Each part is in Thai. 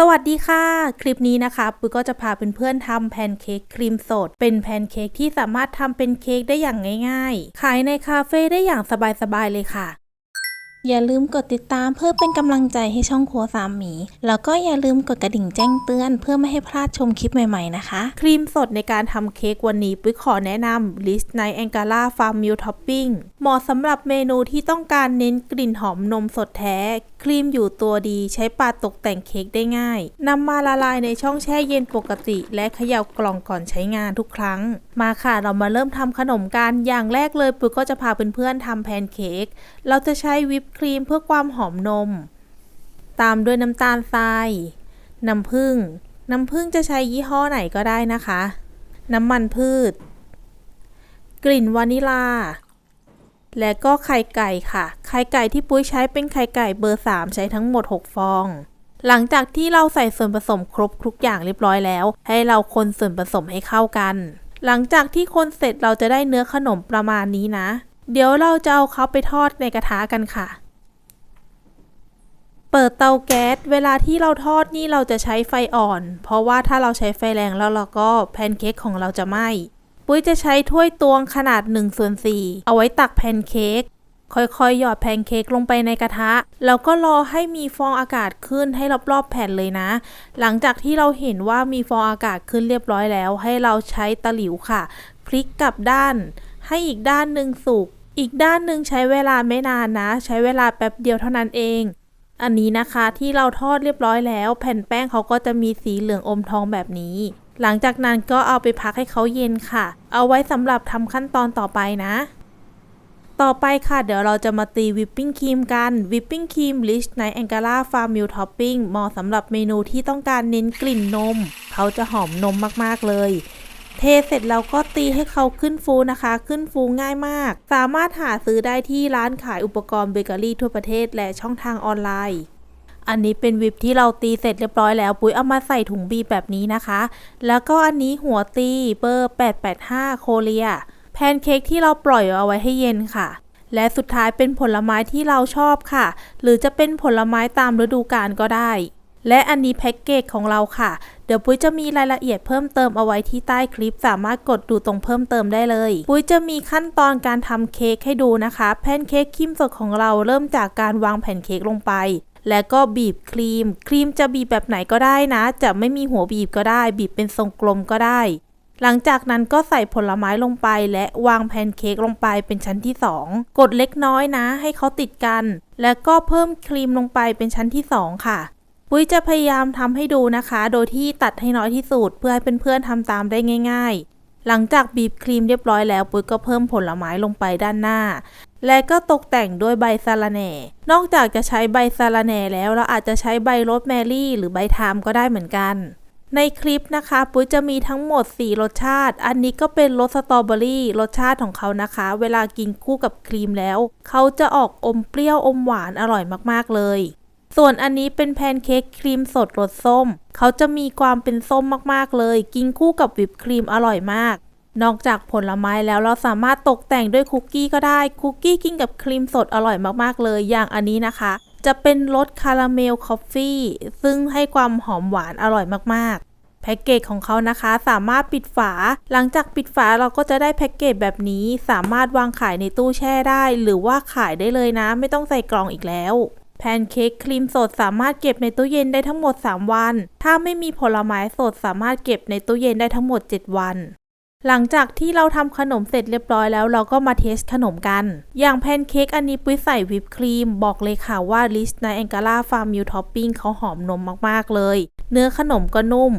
สวัสดีค่ะ คลิปนี้นะคะปุ้ยก็จะพาเพื่อนๆทำแพนเค้กครีมสด เป็นแพนเค้กที่สามารถทำเป็นเค้กได้อย่างง่ายๆ ขายในคาเฟ่ได้อย่างสบายๆเลยค่ะ อย่าลืมกดติดตามเพื่อเป็นกำลังใจให้ช่องครัวสามหมี แล้วก็อย่าลืมกดกระดิ่งแจ้งเตือนเพื่อไม่ให้พลาดชมคลิปใหม่ๆนะคะ ครีมสดในการทำเค้กวันนี้ปุ้ยขอแนะนำ l i s t ใน a n g a l a Farm Milk Topping เหมาะสำหรับเมนูที่ต้องการเน้นกลิ่นหอมนมสดแท้ครีมอยู่ตัวดีใช้ปาดตกแต่งเค้กได้ง่ายนำมาละลายในช่องแช่เย็นปกติ และเขย่ากล่องก่อนใช้งานทุกครั้ง มาค่ะเรามาเริ่มทำขนมกันอย่างแรกเลยปุ้ยก็จะพาเพื่อนๆทำแพนเค้กเราจะใช้วิปครีมเพื่อความหอมนม ตามด้วยน้ำตาลทรายน้ำผึ้งน้ำผึ้งจะใช้ยี่ห้อไหนก็ได้นะคะ น้ำมันพืช กลิ่นวานิลา และก็ไข่ไก่ค่ะ ไข่ไก่ที่ปุ้ยใช้เป็นไข่ไก่เบอร์ 3 ใช้ทั้งหมด 6 ฟอง หลังจากที่เราใส่ส่วนผสมครบทุกอย่างเรียบร้อยแล้ว ให้เราคนส่วนผสมให้เข้ากัน หลังจากที่คนเสร็จเราจะได้เนื้อขนมประมาณนี้นะ เดี๋ยวเราจะเอาเขาไปทอดในกระทะกันค่ะ เปิดเตาแก๊ส เวลาที่เราทอดนี่เราจะใช้ไฟอ่อน เพราะว่าถ้าเราใช้ไฟแรงแล้วเราก็แพนเค้กของเราจะไหม้ ปุ้ยจะใช้ถ้วยตวงขนาด1ส่วน4เอาไว้ตักแพนเค้กค่อยๆ หยอดแพนเค้กลงไปในกระทะ แล้วก็รอให้มีฟองอากาศขึ้นให้รอบๆแผ่นเลยนะ หลังจากที่เราเห็นว่ามีฟองอากาศขึ้นเรียบร้อยแล้ว ให้เราใช้ตะหลิวค่ะ พลิกกลับด้าน ให้อีกด้านหนึ่งสุก อีกด้านหนึ่งใช้เวลาไม่นานนะ ใช้เวลาแป๊บเดียวเท่านั้นเอง อันนี้นะคะที่เราทอดเรียบร้อยแล้ว แผ่นแป้งเขาก็จะมีสีเหลืองอมทองแบบนี้ หลังจากนั้นก็เอาไปพักให้เขาเย็นค่ะ เอาไว้สำหรับทำขั้นตอนต่อไปนะ ต่อไปค่ะเดี๋ยวเราจะมาตีวิปปิ้งครีมกัน วิปปิ้งครีมลิชในแองกาล่าฟาร์มิลท็อปปิ้งเหมาะสำหรับเมนูที่ต้องการเน้นกลิ่นนม เขาจะหอมนมมากๆเลย เทเสร็จแล้วก็ตีให้เขาขึ้นฟูนะคะ ขึ้นฟูง่ายมาก สามารถหาซื้อได้ที่ร้านขายอุปกรณ์เบเกอรี่ทั่วประเทศและช่องทางออนไลน์ อันนี้เป็นวิปที่เราตีเสร็จเรียบร้อยแล้ว ปุ๋ยเอามาใส่ถุงบีแบบนี้นะคะ แล้วก็อันนี้หัวตีเบอร์ 885 โคเรีย แพนเค้กที่เราปล่อยเอาไว้ให้เย็นค่ะ และสุดท้ายเป็นผลไม้ที่เราชอบค่ะ หรือจะเป็นผลไม้ตามฤดูกาลก็ได้ และอันนี้แพ็กเกจของเราค่ะ เดี๋ยวปุ้ยจะมีรายละเอียดเพิ่มเติมเอาไว้ที่ใต้คลิป สามารถกดดูตรงเพิ่มเติมได้เลย ปุ้ยจะมีขั้นตอนการทำเค้กให้ดูนะคะ แพนเค้กครีมสดของเราเริ่มจากการวางแผ่นเค้กลงไป แล้วก็บีบครีม ครีมจะบีบแบบไหนก็ได้นะ จะไม่มีหัวบีบก็ได้ บีบเป็นทรงกลมก็ได้ หลังจากนั้นก็ใส่ผลไม้ลงไปและวางแพนเค้กลงไปเป็นชั้นที่ 2 กดเล็กน้อยนะ ให้เขาติดกัน แล้วก็เพิ่มครีมลงไปเป็นชั้นที่ 2 ค่ะปุ้ยจะพยายามทำให้ดูนะคะ โดยที่ตัดให้น้อยที่สุดเพื่อให้เพื่อนๆทำตามได้ง่าย ๆ หลังจากบีบครีมเรียบร้อยแล้วปุ้ยก็เพิ่มผลไม้ลงไปด้านหน้า และก็ตกแต่งด้วยใบสะระแหน่ นอกจากจะใช้ใบสะระแหน่แล้วเราอาจจะใช้ใบโรสแมรี่หรือใบไทม์ก็ได้เหมือนกัน ในคลิปนะคะปุ้ยจะมีทั้งหมด 4 รสชาติ อันนี้ก็เป็นรสสตรอเบอรี่รสชาติของเขานะคะ เวลากินคู่กับครีมแล้ว เขาจะออกอมเปรี้ยวอมหวานอร่อยมากๆเลย ส่วนอันนี้เป็นแพนเค้กครีมสดรสส้ม เขาจะมีความเป็นส้มมากๆเลย กินคู่กับวิปครีมอร่อยมาก นอกจากผลไม้แล้วเราสามารถตกแต่งด้วยคุกกี้ก็ได้ คุกกี้กินกับครีมสดอร่อยมากๆเลย อย่างอันนี้นะคะ จะเป็นรสคาราเมลคอฟฟี่ ซึ่งให้ความหอมหวานอร่อยมากๆ แพ็กเกจของเขานะคะสามารถปิดฝา หลังจากปิดฝาเราก็จะได้แพ็กเกจแบบนี้ สามารถวางขายในตู้แช่ได้ หรือว่าขายได้เลยนะ ไม่ต้องใส่กล่องอีกแล้วแพนเค้กครีมสดสามารถเก็บในตู้เย็นได้ทั้งหมด 3 วัน ถ้าไม่มีผลไม้สดสามารถเก็บในตู้เย็นได้ทั้งหมด 7 วัน หลังจากที่เราทำขนมเสร็จเรียบร้อยแล้วเราก็มาเทสขนมกัน อย่างแพนเค้กอันนี้ปุ้ยใส่วิปครีม บอกเลยค่ะว่าลิสในแองกาล่าฟาร์มมิลท็อปปิ้งเขาหอมนมมากๆเลย เนื้อขนมก็นุ่ม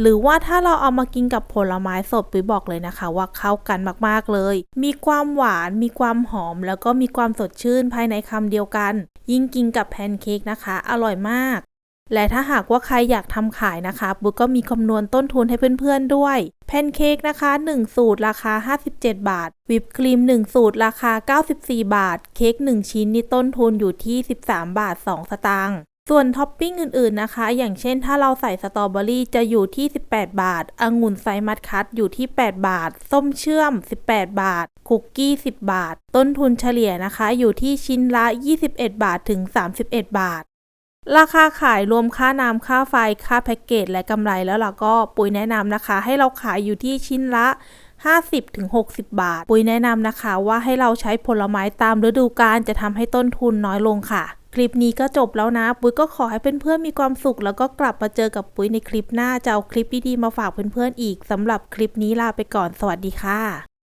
หรือว่าถ้าเราเอามากินกับผลไม้สดปุ้ยบอกเลยนะคะ ว่าเข้ากันมากๆเลย มีความหวาน มีความหอม แล้วก็มีความสดชื่นภายในคำเดียวกัน ยิ่งกินกับแพนเค้กนะคะ อร่อยมาก และถ้าหากว่าใครอยากทำขายนะคะบุ๊กก็มีคำนวณต้นทุนให้เพื่อนๆด้วย แพนเค้กนะคะ 1 สูตรราคา 57 บาท วิปครีม 1 สูตรราคา 94 บาท เค้ก1 ชิ้นนี่ต้นทุนอยู่ที่ 13 บาท 2 สตางค์ส่วนท็อปปิ้งอื่นๆนะคะ อย่างเช่นถ้าเราใส่สตรอเบอรี่จะอยู่ที่ 18 บาท องุ่นไซมัดคัตอยู่ที่ 8 บาท ส้มเชื่อม 18 บาท คุกกี้ 10 บาท ต้นทุนเฉลี่ยนะคะ อยู่ที่ชิ้นละ 21 บาทถึง 31 บาท ราคาขายรวมค่าน้ำค่าไฟค่าแพ็กเกจและกำไรแล้วเราก็ปุ๋ยแนะนำนะคะ ให้เราขายอยู่ที่ชิ้นละ 50-60 บาท ปุ๋ยแนะนำนะคะว่าให้เราใช้ผลไม้ตามฤดูกาลจะทำให้ต้นทุนน้อยลงค่ะ คลิปนี้ก็จบแล้วนะ ปุ๋ยก็ขอให้เพื่อนๆมีความสุข แล้วก็กลับมาเจอกับปุ๋ยในคลิปหน้าจะเอาคลิปดีๆมาฝากเพื่อนๆอีกสำหรับคลิปนี้ลาไปก่อนสวัสดีค่ะ